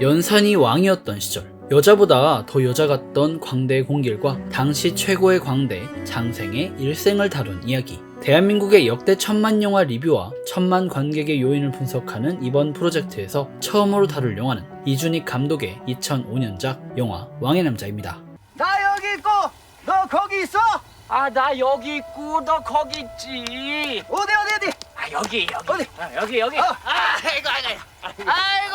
연산이 왕이었던 시절 여자보다 더 여자 같던 광대의 공길과 당시 최고의 광대 장생의 일생을 다룬 이야기 대한민국의 역대 천만 영화 리뷰와 천만 관객의 요인을 분석하는 이번 프로젝트에서 처음으로 다룰 영화는 이준익 감독의 2005년작 영화 왕의 남자입니다. 나 여기 있고 너 거기 있어? 아 나 여기 있고 너 거기 있지. 어디 어디 어디? 아 여기 여기 어디? 아, 여기 여기. 어. 아 아이고 아이고 아이고.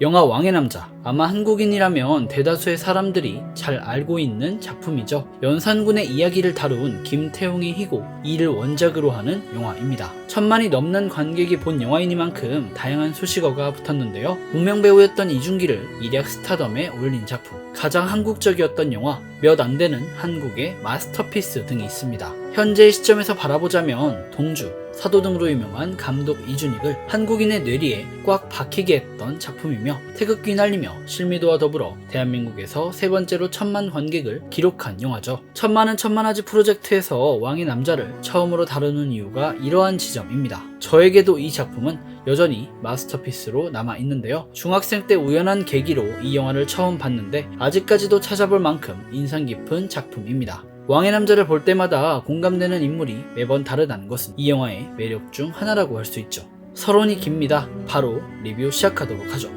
영화 왕의 남자 아마 한국인이라면 대다수의 사람들이 잘 알고 있는 작품이죠. 연산군의 이야기를 다룬 김태웅의 희고 이를 원작으로 하는 영화입니다. 천만이 넘는 관객이 본 영화이니만큼 다양한 수식어가 붙었는데요. 무명 배우였던 이준기를 일약 스타덤에 올린 작품. 가장 한국적이었던 영화, 몇 안 되는 한국의 마스터피스 등이 있습니다. 현재의 시점에서 바라보자면 동주, 사도 등으로 유명한 감독 이준익을 한국인의 뇌리에 꽉 박히게 했던 작품이며 태극기 날리며 실미도와 더불어 대한민국에서 세 번째로 천만 관객을 기록한 영화죠. 천만은 천만아지 프로젝트에서 왕의 남자를 처음으로 다루는 이유가 이러한 지점입니다. 저에게도 이 작품은 여전히 마스터피스로 남아 있는데요. 중학생 때 우연한 계기로 이 영화를 처음 봤는데 아직까지도 찾아볼 만큼 인상 깊은 작품입니다. 왕의 남자를 볼 때마다 공감되는 인물이 매번 다르다는 것은 이 영화의 매력 중 하나라고 할 수 있죠. 서론이 깁니다. 바로 리뷰 시작하도록 하죠.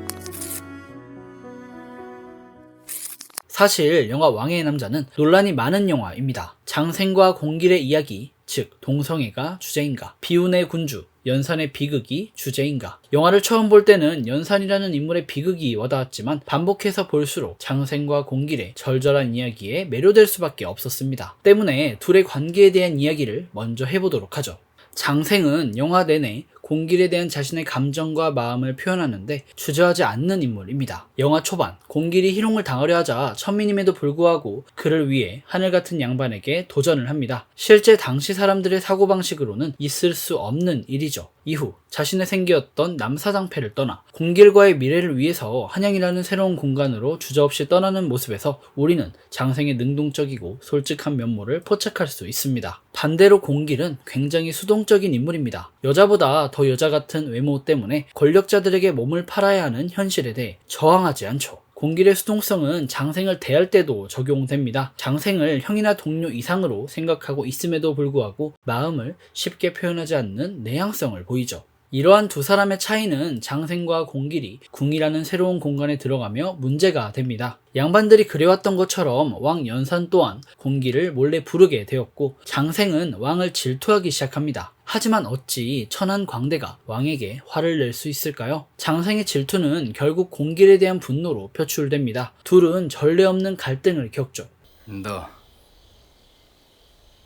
사실 영화 왕의 남자는 논란이 많은 영화입니다. 장생과 공길의 이야기, 즉 동성애가 주제인가, 비운의 군주, 연산의 비극이 주제인가. 영화를 처음 볼 때는 연산이라는 인물의 비극이 와닿았지만 반복해서 볼수록 장생과 공길의 절절한 이야기에 매료될 수밖에 없었습니다. 때문에 둘의 관계에 대한 이야기를 먼저 해보도록 하죠. 장생은 영화 내내 공길에 대한 자신의 감정과 마음을 표현하는데 주저하지 않는 인물입니다. 영화 초반 공길이 희롱을 당하려 하자 천민임에도 불구하고 그를 위해 하늘 같은 양반에게 도전을 합니다. 실제 당시 사람들의 사고방식으로는 있을 수 없는 일이죠. 이후 자신의 생기였던 남사당패를 떠나 공길과의 미래를 위해서 한양이라는 새로운 공간으로 주저없이 떠나는 모습에서 우리는 장생의 능동적이고 솔직한 면모를 포착할 수 있습니다. 반대로 공길은 굉장히 수동적인 인물입니다. 여자보다 더 여자 같은 외모 때문에 권력자들에게 몸을 팔아야 하는 현실에 대해 저항하지 않죠. 공길의 수동성은 장생을 대할 때도 적용됩니다. 장생을 형이나 동료 이상으로 생각하고 있음에도 불구하고 마음을 쉽게 표현하지 않는 내향성을 보이죠. 이러한 두 사람의 차이는 장생과 공길이 궁이라는 새로운 공간에 들어가며 문제가 됩니다. 양반들이 그래왔던 것처럼 왕 연산 또한 공길을 몰래 부르게 되었고 장생은 왕을 질투하기 시작합니다. 하지만 어찌 천한 광대가 왕에게 화를 낼 수 있을까요? 장생의 질투는 결국 공길에 대한 분노로 표출됩니다. 둘은 전례 없는 갈등을 겪죠. 너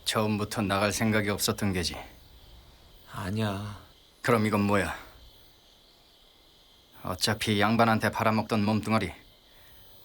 처음부터 나갈 생각이 없었던 게지. 아니야. 그럼 이건 뭐야? 어차피 양반한테 팔아먹던 몸뚱아리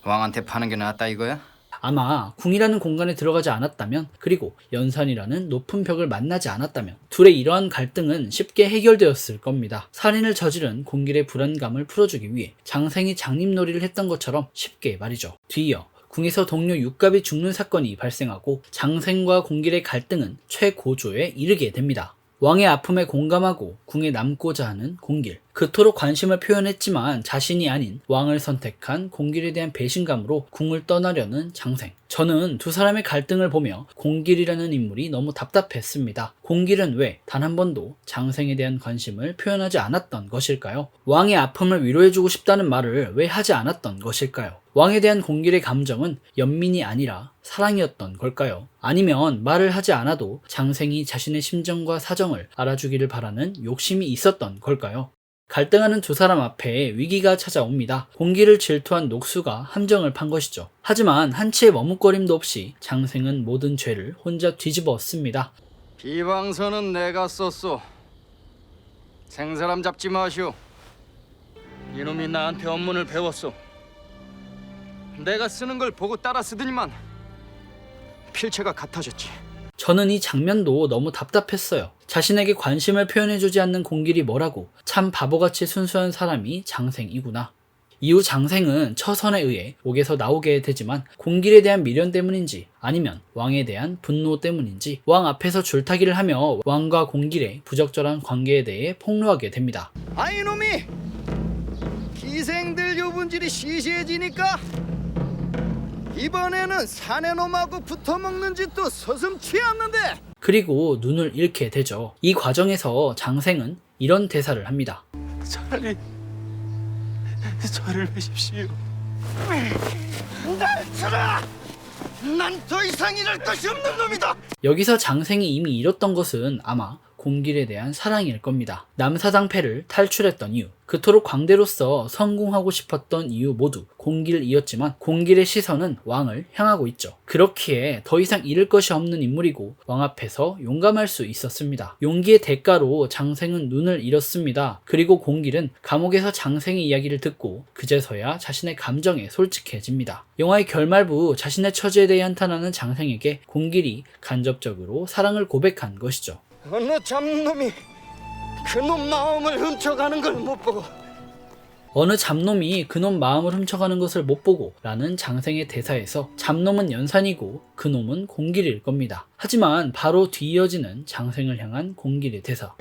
왕한테 파는 게 낫다 이거야? 아마 궁이라는 공간에 들어가지 않았다면 그리고 연산이라는 높은 벽을 만나지 않았다면 둘의 이러한 갈등은 쉽게 해결되었을 겁니다. 살인을 저지른 공길의 불안감을 풀어주기 위해 장생이 장님놀이를 했던 것처럼 쉽게 말이죠. 뒤이어 궁에서 동료 육갑이 죽는 사건이 발생하고 장생과 공길의 갈등은 최고조에 이르게 됩니다. 왕의 아픔에 공감하고 궁에 남고자 하는 공길. 그토록 관심을 표현했지만 자신이 아닌 왕을 선택한 공길에 대한 배신감으로 궁을 떠나려는 장생. 저는 두 사람의 갈등을 보며 공길이라는 인물이 너무 답답했습니다. 공길은 왜 단 한 번도 장생에 대한 관심을 표현하지 않았던 것일까요? 왕의 아픔을 위로해주고 싶다는 말을 왜 하지 않았던 것일까요? 왕에 대한 공길의 감정은 연민이 아니라 사랑이었던 걸까요? 아니면 말을 하지 않아도 장생이 자신의 심정과 사정을 알아주기를 바라는 욕심이 있었던 걸까요? 갈등하는 두 사람 앞에 위기가 찾아옵니다. 공기를 질투한 녹수가 함정을 판 것이죠. 하지만 한치의 머뭇거림도 없이 장생은 모든 죄를 혼자 뒤집어 씁니다. 비방서는 내가 썼소. 생사람 잡지 마시오. 이놈이 나한테 업문을 배웠소. 내가 쓰는 걸 보고 따라 쓰더니만 필체가 같아졌지. 저는 이 장면도 너무 답답했어요. 자신에게 관심을 표현해주지 않는 공길이 뭐라고 참 바보같이 순수한 사람이 장생이구나. 이후 장생은 처선에 의해 옥에서 나오게 되지만 공길에 대한 미련 때문인지 아니면 왕에 대한 분노 때문인지 왕 앞에서 줄타기를 하며 왕과 공길의 부적절한 관계에 대해 폭로하게 됩니다. 아이 놈이 기생들 유분질이 시시해지니까 이번에는 사내 놈하고 붙어 먹는 짓도 서슴치 않는데 그리고 눈을 잃게 되죠. 이 과정에서 장생은 이런 대사를 합니다. 차라리 저를 내십시오. 난더 이상 이럴 것이 없는 놈이다. 여기서 장생이 이미 잃었던 것은 아마 공길에 대한 사랑일 겁니다. 남사당패를 탈출했던 이유, 그토록 광대로서 성공하고 싶었던 이유 모두 공길이었지만 공길의 시선은 왕을 향하고 있죠. 그렇기에 더 이상 잃을 것이 없는 인물이고 왕 앞에서 용감할 수 있었습니다. 용기의 대가로 장생은 눈을 잃었습니다. 그리고 공길은 감옥에서 장생의 이야기를 듣고 그제서야 자신의 감정에 솔직해집니다. 영화의 결말부 자신의 처지에 대해 한탄하는 장생에게 공길이 간접적으로 사랑을 고백한 것이죠. 어느 잡놈이 그놈 마음을 훔쳐가는 걸 못 보고 어느 잡놈이 그놈 마음을 훔쳐가는 것을 못 보고 라는 장생의 대사에서 잡놈은 연산이고 그놈은 공길일 겁니다. 하지만 바로 뒤이어지는 장생을 향한 공길의 대사.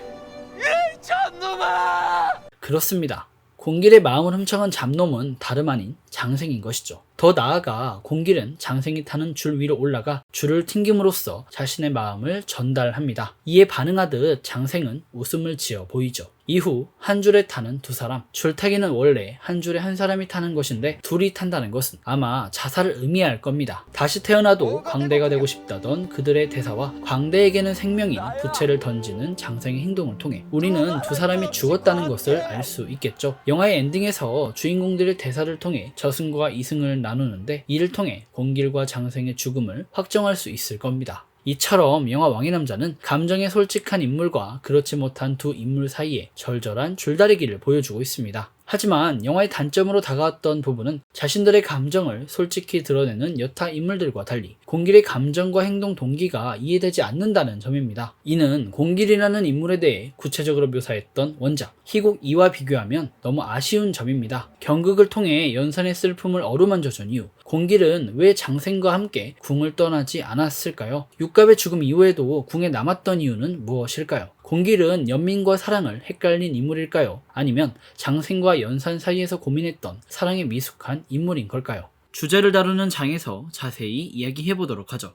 잡놈아! 그렇습니다. 공길의 마음을 훔쳐간 잡놈은 다름 아닌 장생인 것이죠. 더 나아가 공길은 장생이 타는 줄 위로 올라가 줄을 튕김으로써 자신의 마음을 전달합니다. 이에 반응하듯 장생은 웃음을 지어 보이죠. 이후 한 줄에 타는 두 사람. 줄타기는 원래 한 줄에 한 사람이 타는 것인데 둘이 탄다는 것은 아마 자살을 의미할 겁니다. 다시 태어나도 광대가 되고 싶다던 그들의 대사와 광대에게는 생명인 부채를 던지는 장생의 행동을 통해 우리는 두 사람이 죽었다는 것을 알 수 있겠죠. 영화의 엔딩에서 주인공들의 대사를 통해 저승과 이승을 나 누는데 이를 통해 공길과 장생의 죽음을 확정할 수 있을 겁니다. 이처럼 영화 왕의 남자는 감정에 솔직한 인물과 그렇지 못한 두 인물 사이에 절절한 줄다리기를 보여주고 있습니다. 하지만 영화의 단점으로 다가왔던 부분은 자신들의 감정을 솔직히 드러내는 여타 인물들과 달리 공길의 감정과 행동 동기가 이해되지 않는다는 점입니다. 이는 공길이라는 인물에 대해 구체적으로 묘사했던 원작 희곡 2와 비교하면 너무 아쉬운 점입니다. 경극을 통해 연산의 슬픔을 어루만져 준 이유 공길은 왜 장생과 함께 궁을 떠나지 않았을까요? 육갑의 죽음 이후에도 궁에 남았던 이유는 무엇일까요? 공길은 연민과 사랑을 헷갈린 인물일까요? 아니면 장생과 연산 사이에서 고민했던 사랑에 미숙한 인물인 걸까요? 주제를 다루는 장에서 자세히 이야기해 보도록 하죠.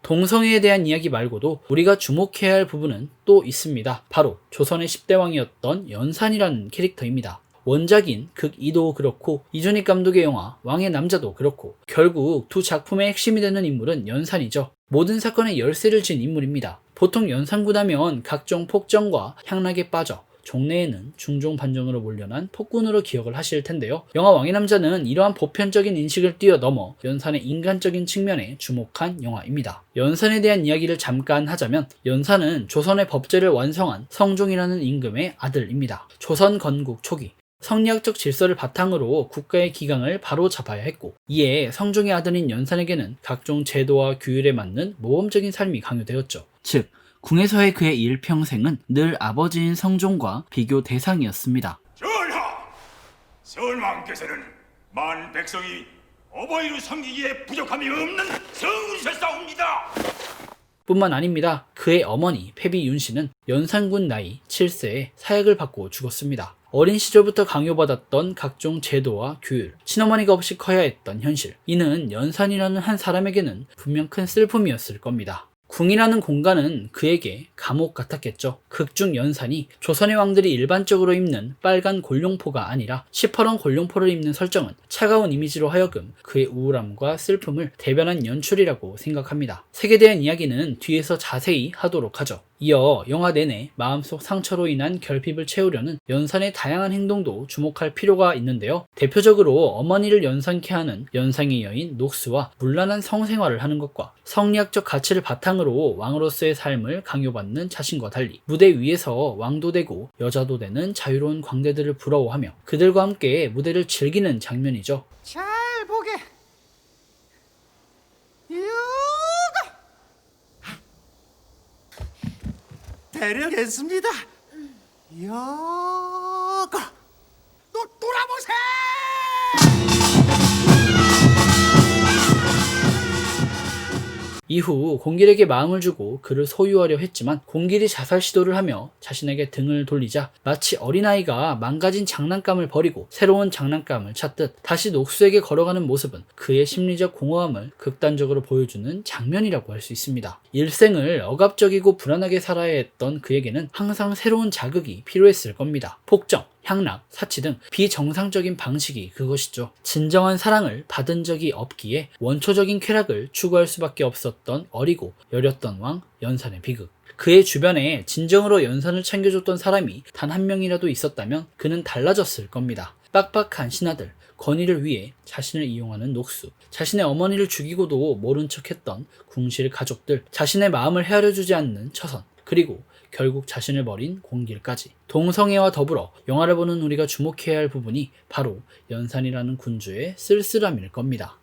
동성애에 대한 이야기 말고도 우리가 주목해야 할 부분은 또 있습니다. 바로 조선의 10대 왕이었던 연산이라는 캐릭터입니다. 원작인 극 2도 그렇고 이준익 감독의 영화 왕의 남자도 그렇고 결국 두 작품의 핵심이 되는 인물은 연산이죠. 모든 사건의 열쇠를 진 인물입니다. 보통 연산군하면 각종 폭정과 향락에 빠져 종래에는 중종 반정으로 몰려난 폭군으로 기억을 하실 텐데요. 영화 왕의 남자는 이러한 보편적인 인식을 뛰어넘어 연산의 인간적인 측면에 주목한 영화입니다. 연산에 대한 이야기를 잠깐 하자면 연산은 조선의 법제를 완성한 성종이라는 임금의 아들입니다. 조선 건국 초기 성리학적 질서를 바탕으로 국가의 기강을 바로 잡아야 했고 이에 성종의 아들인 연산에게는 각종 제도와 규율에 맞는 모범적인 삶이 강요되었죠. 즉 궁에서의 그의 일평생은 늘 아버지인 성종과 비교 대상이었습니다. 전하! 선왕께서는 만 백성이 어버이를 섬기기에 부족함이 없는 성우셨사옵니다. 뿐만 아닙니다. 그의 어머니 패비 윤 씨는 연산군 나이 7세에 사약을 받고 죽었습니다. 어린 시절부터 강요받았던 각종 제도와 규율, 친어머니가 없이 커야 했던 현실. 이는 연산이라는 한 사람에게는 분명 큰 슬픔이었을 겁니다. 궁이라는 공간은 그에게 감옥 같았겠죠. 극중 연산이 조선의 왕들이 일반적으로 입는 빨간 골룡포가 아니라 시퍼런 골룡포를 입는 설정은 차가운 이미지로 하여금 그의 우울함과 슬픔을 대변한 연출이라고 생각합니다. 색에 대한 이야기는 뒤에서 자세히 하도록 하죠. 이어 영화 내내 마음속 상처로 인한 결핍을 채우려는 연산의 다양한 행동도 주목할 필요가 있는데요. 대표적으로 어머니를 연산케 하는 연상의 여인 녹스와 문란한 성생활을 하는 것과 성리학적 가치를 바탕으로 왕으로서의 삶을 강요받는 자신과 달리 무대 위에서 왕도 되고 여자도 되는 자유로운 광대들을 부러워하며 그들과 함께 무대를 즐기는 장면이죠. 잘 보게 이거 대령했습니다. 야 이후 공길에게 마음을 주고 그를 소유하려 했지만 공길이 자살 시도를 하며 자신에게 등을 돌리자 마치 어린아이가 망가진 장난감을 버리고 새로운 장난감을 찾듯 다시 녹수에게 걸어가는 모습은 그의 심리적 공허함을 극단적으로 보여주는 장면이라고 할 수 있습니다. 일생을 억압적이고 불안하게 살아야 했던 그에게는 항상 새로운 자극이 필요했을 겁니다. 폭정, 향락, 사치 등 비정상적인 방식이 그것이죠. 진정한 사랑을 받은 적이 없기에 원초적인 쾌락을 추구할 수밖에 없었던 어리고 여렸던 왕 연산의 비극. 그의 주변에 진정으로 연산을 챙겨줬던 사람이 단 한 명이라도 있었다면 그는 달라졌을 겁니다. 빡빡한 신하들, 권위를 위해 자신을 이용하는 녹수, 자신의 어머니를 죽이고도 모른 척했던 궁실 가족들, 자신의 마음을 헤아려 주지 않는 처선, 그리고 결국 자신을 버린 공길까지. 동성애와 더불어 영화를 보는 우리가 주목해야 할 부분이 바로 연산이라는 군주의 쓸쓸함일 겁니다.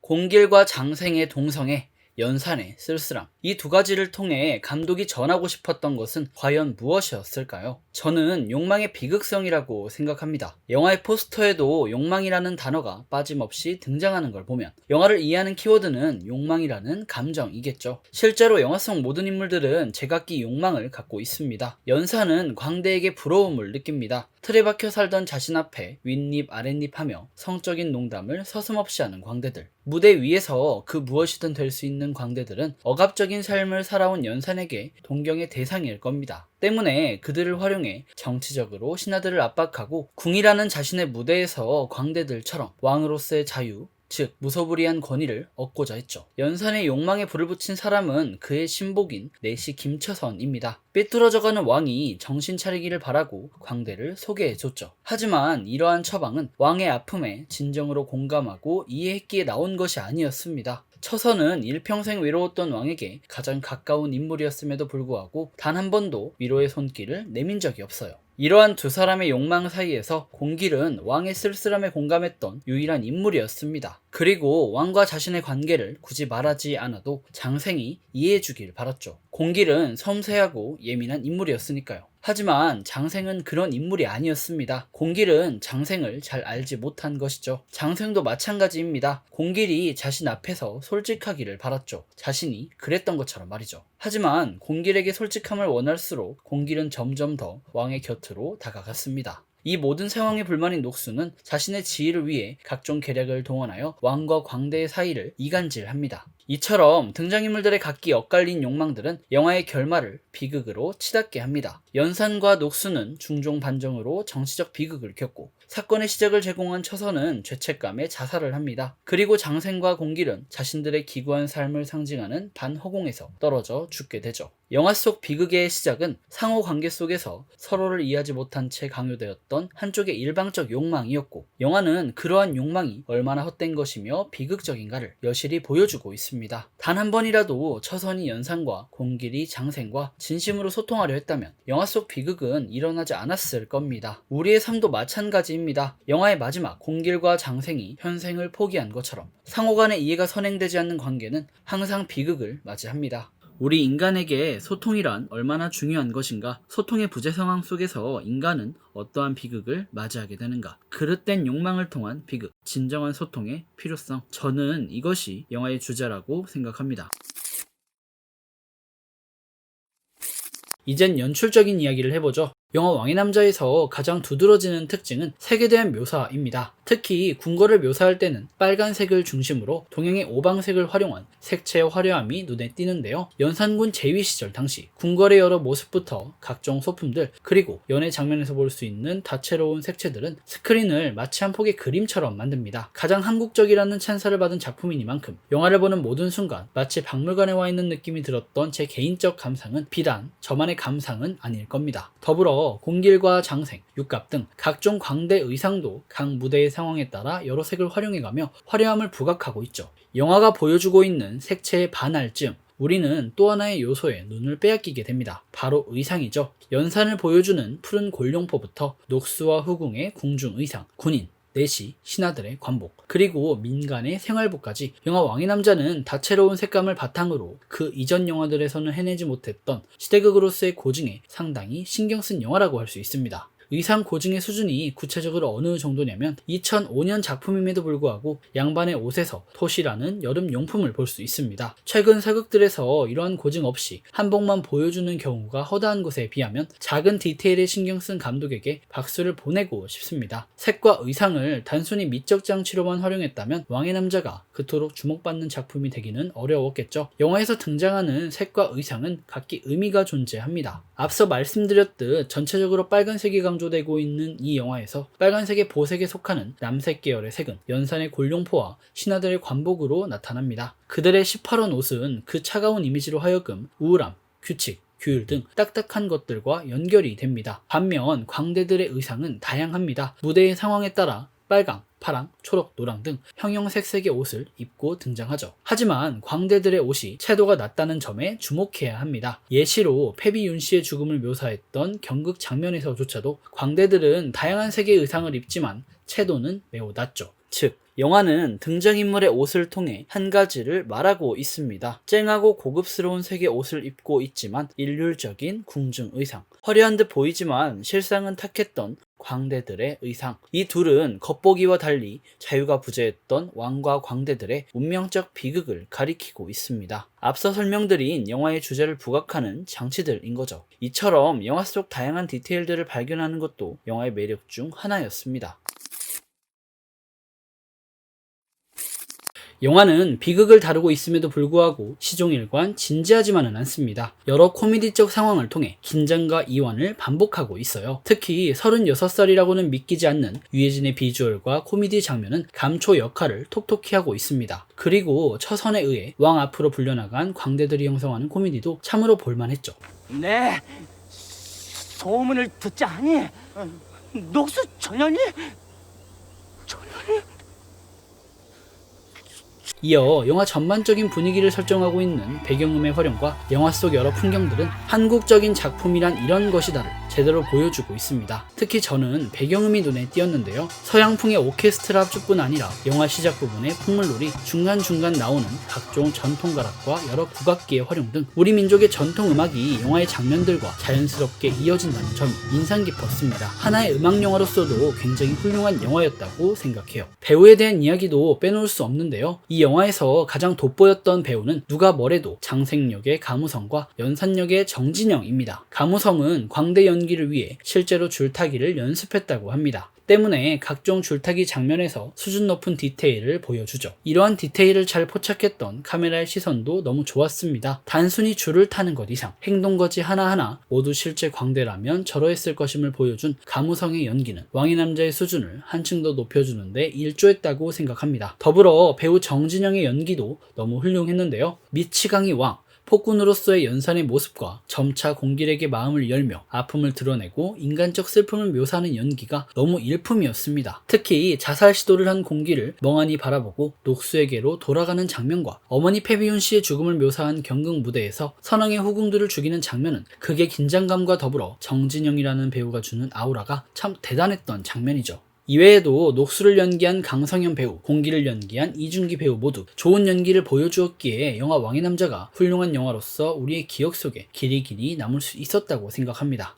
공길과 장생의 동성애, 연산의 쓸쓸함. 이 두 가지를 통해 감독이 전하고 싶었던 것은 과연 무엇이었을까요? 저는 욕망의 비극성이라고 생각합니다. 영화의 포스터에도 욕망이라는 단어가 빠짐없이 등장하는 걸 보면 영화를 이해하는 키워드는 욕망이라는 감정이겠죠. 실제로 영화 속 모든 인물들은 제각기 욕망을 갖고 있습니다. 연산은 광대에게 부러움을 느낍니다. 틀에 박혀 살던 자신 앞에 윗입 아랫입 하며 성적인 농담을 서슴없이 하는 광대들. 무대 위에서 그 무엇이든 될 수 있는 광대들은 억압적인 삶을 살아온 연산에게 동경의 대상일 겁니다. 때문에 그들을 활용해 정치적으로 신하들을 압박하고 궁이라는 자신의 무대에서 광대들처럼 왕으로서의 자유, 즉 무소불위한 권위를 얻고자 했죠. 연산의 욕망에 불을 붙인 사람은 그의 신복인 내시 김처선입니다. 삐뚤어져가는 왕이 정신 차리기를 바라고 광대를 소개해줬죠. 하지만 이러한 처방은 왕의 아픔에 진정으로 공감하고 이해했기에 나온 것이 아니었습니다. 처선은 일평생 외로웠던 왕에게 가장 가까운 인물이었음에도 불구하고 단 한 번도 위로의 손길을 내민 적이 없어요. 이러한 두 사람의 욕망 사이에서 공길은 왕의 쓸쓸함에 공감했던 유일한 인물이었습니다. 그리고 왕과 자신의 관계를 굳이 말하지 않아도 장생이 이해해주길 바랐죠. 공길은 섬세하고 예민한 인물이었으니까요. 하지만 장생은 그런 인물이 아니었습니다. 공길은 장생을 잘 알지 못한 것이죠. 장생도 마찬가지입니다. 공길이 자신 앞에서 솔직하기를 바랐죠. 자신이 그랬던 것처럼 말이죠. 하지만 공길에게 솔직함을 원할수록 공길은 점점 더 왕의 곁으로 다가갔습니다. 이 모든 상황에 불만인 녹수는 자신의 지위를 위해 각종 계략을 동원하여 왕과 광대의 사이를 이간질합니다. 이처럼 등장인물들의 각기 엇갈린 욕망들은 영화의 결말을 비극으로 치닫게 합니다. 연산과 녹수는 중종 반정으로 정치적 비극을 겪고 사건의 시작을 제공한 처선은 죄책감에 자살을 합니다. 그리고 장생과 공길은 자신들의 기구한 삶을 상징하는 반허공에서 떨어져 죽게 되죠. 영화 속 비극의 시작은 상호 관계 속에서 서로를 이해하지 못한 채 강요되었던 한쪽의 일방적 욕망이었고 영화는 그러한 욕망이 얼마나 헛된 것이며 비극적인가를 여실히 보여주고 있습니다. 단 한 번이라도 처선이 연산과 공길이 장생과 진심으로 소통하려 했다면 영화 속 비극은 일어나지 않았을 겁니다. 우리의 삶도 마찬가지입니다. 영화의 마지막 공길과 장생이 현생을 포기한 것처럼 상호 간의 이해가 선행되지 않는 관계는 항상 비극을 맞이합니다. 우리 인간에게 소통이란 얼마나 중요한 것인가? 소통의 부재 상황 속에서 인간은 어떠한 비극을 맞이하게 되는가? 그릇된 욕망을 통한 비극, 진정한 소통의 필요성. 저는 이것이 영화의 주제라고 생각합니다. 이젠 연출적인 이야기를 해보죠. 영화 왕의 남자에서 가장 두드러지는 특징은 색에 대한 묘사입니다. 특히 궁궐을 묘사할 때는 빨간색을 중심으로 동양의 오방색을 활용한 색채의 화려함이 눈에 띄는데요. 연산군 제위 시절 당시 궁궐의 여러 모습부터 각종 소품들 그리고 연애 장면에서 볼 수 있는 다채로운 색채들은 스크린을 마치 한 폭의 그림처럼 만듭니다. 가장 한국적이라는 찬사를 받은 작품이니만큼 영화를 보는 모든 순간 마치 박물관에 와 있는 느낌이 들었던 제 개인적 감상은 비단 저만의 감상은 아닐 겁니다. 더불어 공길과 장생, 육갑 등 각종 광대 의상도 각 무대의 상황에 따라 여러 색을 활용해가며 화려함을 부각하고 있죠. 영화가 보여주고 있는 색채의 반할쯤 우리는 또 하나의 요소에 눈을 빼앗기게 됩니다. 바로 의상이죠. 연산을 보여주는 푸른 골룡포부터 녹수와 후궁의 궁중 의상, 군인, 내시, 신하들의 관복, 그리고 민간의 생활복까지 영화 왕의 남자는 다채로운 색감을 바탕으로 그 이전 영화들에서는 해내지 못했던 시대극으로서의 고증에 상당히 신경 쓴 영화라고 할 수 있습니다. 의상 고증의 수준이 구체적으로 어느 정도냐면 2005년 작품임에도 불구하고 양반의 옷에서 토시라는 여름 용품을 볼 수 있습니다. 최근 사극들에서 이러한 고증 없이 한복만 보여주는 경우가 허다한 것에 비하면 작은 디테일에 신경 쓴 감독에게 박수를 보내고 싶습니다. 색과 의상을 단순히 미적 장치로만 활용했다면 왕의 남자가 그토록 주목받는 작품이 되기는 어려웠겠죠. 영화에서 등장하는 색과 의상은 각기 의미가 존재합니다. 앞서 말씀드렸듯 전체적으로 빨간색이 강 조되고 있는 이 영화에서 빨간색의 보색에 속하는 남색 계열의 색은 연산의 골룡포와 신하들의 관복으로 나타납니다. 그들의 18원 옷은 그 차가운 이미지로 하여금 우울함, 규칙, 규율 등 딱딱한 것들과 연결이 됩니다. 반면 광대들의 의상은 다양합니다. 무대의 상황에 따라 빨강, 파랑, 초록, 노랑 등 형형색색의 옷을 입고 등장하죠. 하지만 광대들의 옷이 채도가 낮다는 점에 주목해야 합니다. 예시로 패비윤 씨의 죽음을 묘사했던 경극 장면에서조차도 광대들은 다양한 색의 의상을 입지만 채도는 매우 낮죠. 즉, 영화는 등장인물의 옷을 통해 한 가지를 말하고 있습니다. 쨍하고 고급스러운 색의 옷을 입고 있지만 일률적인 궁중 의상. 화려한 듯 보이지만 실상은 탁했던 광대들의 의상. 이 둘은 겉보기와 달리 자유가 부재했던 왕과 광대들의 운명적 비극을 가리키고 있습니다. 앞서 설명드린 영화의 주제를 부각하는 장치들인 거죠. 이처럼 영화 속 다양한 디테일들을 발견하는 것도 영화의 매력 중 하나였습니다. 영화는 비극을 다루고 있음에도 불구하고 시종일관 진지하지만은 않습니다. 여러 코미디적 상황을 통해 긴장과 이완을 반복하고 있어요. 특히 36살이라고는 믿기지 않는 유해진의 비주얼과 코미디 장면은 감초 역할을 톡톡히 하고 있습니다. 그리고 처선에 의해 왕 앞으로 불려나간 광대들이 형성하는 코미디도 참으로 볼만했죠. 네 소문을 듣자 하니 녹수 전현이 이어 영화 전반적인 분위기를 설정하고 있는 배경음의 활용과 영화 속 여러 풍경들은 한국적인 작품이란 이런 것이다를 제대로 보여주고 있습니다. 특히 저는 배경음이 눈에 띄었는데요. 서양풍의 오케스트라 합주뿐 아니라 영화 시작 부분의 풍물놀이 중간중간 나오는 각종 전통가락과 여러 국악기의 활용 등 우리 민족의 전통 음악이 영화의 장면들과 자연스럽게 이어진다는 점이 인상 깊었습니다. 하나의 음악 영화로서도 굉장히 훌륭한 영화였다고 생각해요. 배우에 대한 이야기도 빼놓을 수 없는데요. 이 영화에서 가장 돋보였던 배우는 누가 뭐래도 장생역의 가무성과 연산역의 정진영입니다. 가무성은 광대 연기 를 위해 실제로 줄타기를 연습했다고 합니다. 때문에 각종 줄타기 장면에서 수준 높은 디테일을 보여주죠. 이러한 디테일을 잘 포착했던 카메라의 시선도 너무 좋았습니다. 단순히 줄을 타는 것 이상 행동거지 하나하나 모두 실제 광대라면 저러했을 것임을 보여준 가무성의 연기는 왕의 남자의 수준을 한층 더 높여주는데 일조했다고 생각합니다. 더불어 배우 정진영의 연기도 너무 훌륭했는데요. 미치광이 왕, 폭군으로서의 연산의 모습과 점차 공길에게 마음을 열며 아픔을 드러내고 인간적 슬픔을 묘사하는 연기가 너무 일품이었습니다. 특히 자살 시도를 한 공길을 멍하니 바라보고 녹수에게로 돌아가는 장면과 어머니 페비윤 씨의 죽음을 묘사한 경극 무대에서 선왕의 후궁들을 죽이는 장면은 극의 긴장감과 더불어 정진영이라는 배우가 주는 아우라가 참 대단했던 장면이죠. 이외에도 녹수를 연기한 강성현 배우, 공기를 연기한 이준기 배우 모두 좋은 연기를 보여주었기에 영화 왕의 남자가 훌륭한 영화로서 우리의 기억 속에 길이 길이 남을 수 있었다고 생각합니다.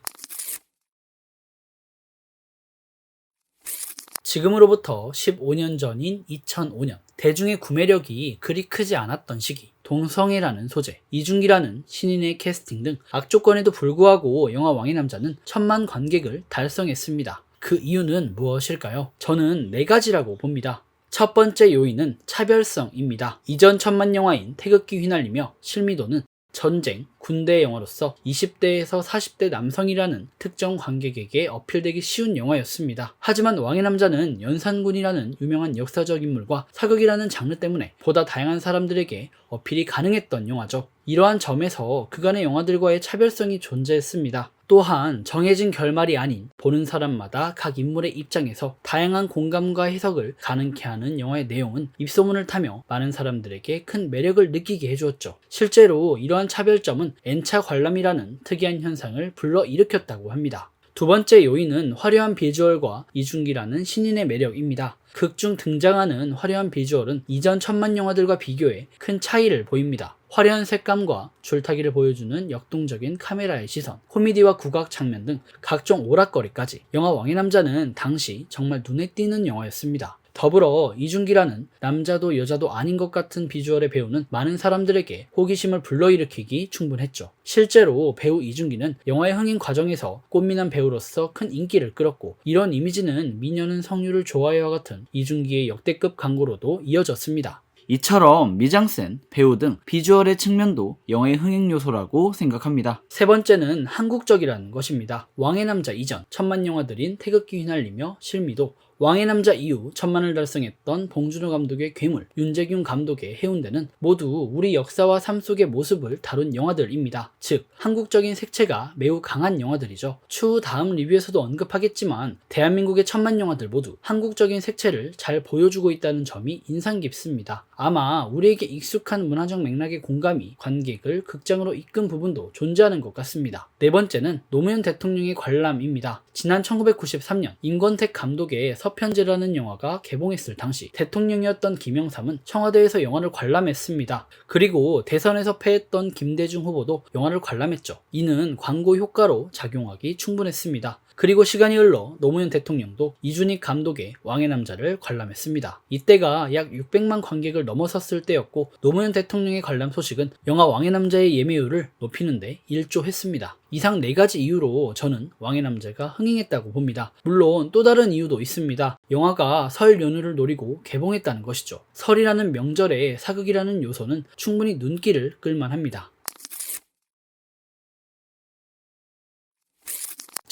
지금으로부터 15년 전인 2005년 대중의 구매력이 그리 크지 않았던 시기 동성애라는 소재, 이준기라는 신인의 캐스팅 등 악조건에도 불구하고 영화 왕의 남자는 천만 관객을 달성했습니다. 그 이유는 무엇일까요? 저는 네 가지라고 봅니다. 첫 번째 요인은 차별성입니다. 이전 천만 영화인 태극기 휘날리며 실미도는 전쟁, 군대 영화로서 20대에서 40대 남성이라는 특정 관객에게 어필되기 쉬운 영화였습니다. 하지만 왕의 남자는 연산군이라는 유명한 역사적 인물과 사극이라는 장르 때문에 보다 다양한 사람들에게 어필이 가능했던 영화죠. 이러한 점에서 그간의 영화들과의 차별성이 존재했습니다. 또한 정해진 결말이 아닌 보는 사람마다 각 인물의 입장에서 다양한 공감과 해석을 가능케 하는 영화의 내용은 입소문을 타며 많은 사람들에게 큰 매력을 느끼게 해주었죠. 실제로 이러한 차별점은 N차 관람이라는 특이한 현상을 불러일으켰다고 합니다. 두 번째 요인은 화려한 비주얼과 이준기라는 신인의 매력입니다. 극 중 등장하는 화려한 비주얼은 이전 천만 영화들과 비교해 큰 차이를 보입니다. 화려한 색감과 줄타기를 보여주는 역동적인 카메라의 시선, 코미디와 국악 장면 등 각종 오락거리까지 영화 왕의 남자는 당시 정말 눈에 띄는 영화였습니다. 더불어 이준기라는 남자도 여자도 아닌 것 같은 비주얼의 배우는 많은 사람들에게 호기심을 불러일으키기 충분했죠. 실제로 배우 이준기는 영화의 흥행 과정에서 꽃미남 배우로서 큰 인기를 끌었고 이런 이미지는 미녀는 성류를 좋아해와 같은 이준기의 역대급 광고로도 이어졌습니다. 이처럼 미장센, 배우 등 비주얼의 측면도 영화의 흥행 요소라고 생각합니다. 세 번째는 한국적이라는 것입니다. 왕의 남자 이전 천만 영화들인 태극기 휘날리며 실미도 왕의 남자 이후 천만을 달성했던 봉준호 감독의 괴물, 윤재균 감독의 해운대는 모두 우리 역사와 삶 속의 모습을 다룬 영화들입니다. 즉, 한국적인 색채가 매우 강한 영화들이죠. 추후 다음 리뷰에서도 언급하겠지만 대한민국의 천만 영화들 모두 한국적인 색채를 잘 보여주고 있다는 점이 인상 깊습니다. 아마 우리에게 익숙한 문화적 맥락의 공감이 관객을 극장으로 이끈 부분도 존재하는 것 같습니다. 네 번째는 노무현 대통령의 관람입니다. 지난 1993년 임권택 감독의 서편제라는 영화가 개봉했을 당시 대통령이었던 김영삼은 청와대에서 영화를 관람했습니다. 그리고 대선에서 패했던 김대중 후보도 영화를 관람했죠. 이는 광고 효과로 작용하기 충분했습니다. 그리고 시간이 흘러 노무현 대통령도 이준익 감독의 왕의 남자를 관람했습니다. 이때가 약 600만 관객을 넘어섰을 때였고 노무현 대통령의 관람 소식은 영화 왕의 남자의 예매율을 높이는데 일조했습니다. 이상 네 가지 이유로 저는 왕의 남자가 흥행했다고 봅니다. 물론 또 다른 이유도 있습니다. 영화가 설 연휴를 노리고 개봉했다는 것이죠. 설이라는 명절에 사극이라는 요소는 충분히 눈길을 끌만 합니다.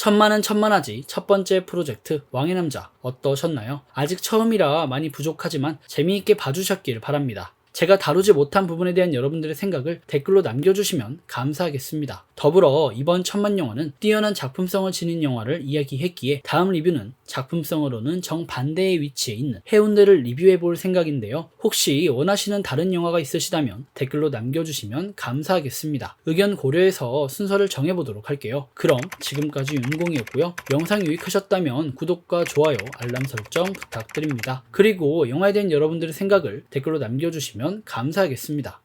천만은 천만하지 첫 번째 프로젝트 왕의 남자 어떠셨나요? 아직 처음이라 많이 부족하지만 재미있게 봐주셨길 바랍니다. 제가 다루지 못한 부분에 대한 여러분들의 생각을 댓글로 남겨주시면 감사하겠습니다. 더불어 이번 천만 영화는 뛰어난 작품성을 지닌 영화를 이야기했기에 다음 리뷰는 작품성으로는 정반대의 위치에 있는 해운대를 리뷰해 볼 생각인데요. 혹시 원하시는 다른 영화가 있으시다면 댓글로 남겨주시면 감사하겠습니다. 의견 고려해서 순서를 정해보도록 할게요. 그럼 지금까지 윤공이었고요. 영상 유익하셨다면 구독과 좋아요, 알람 설정 부탁드립니다. 그리고 영화에 대한 여러분들의 생각을 댓글로 남겨 감사하겠습니다.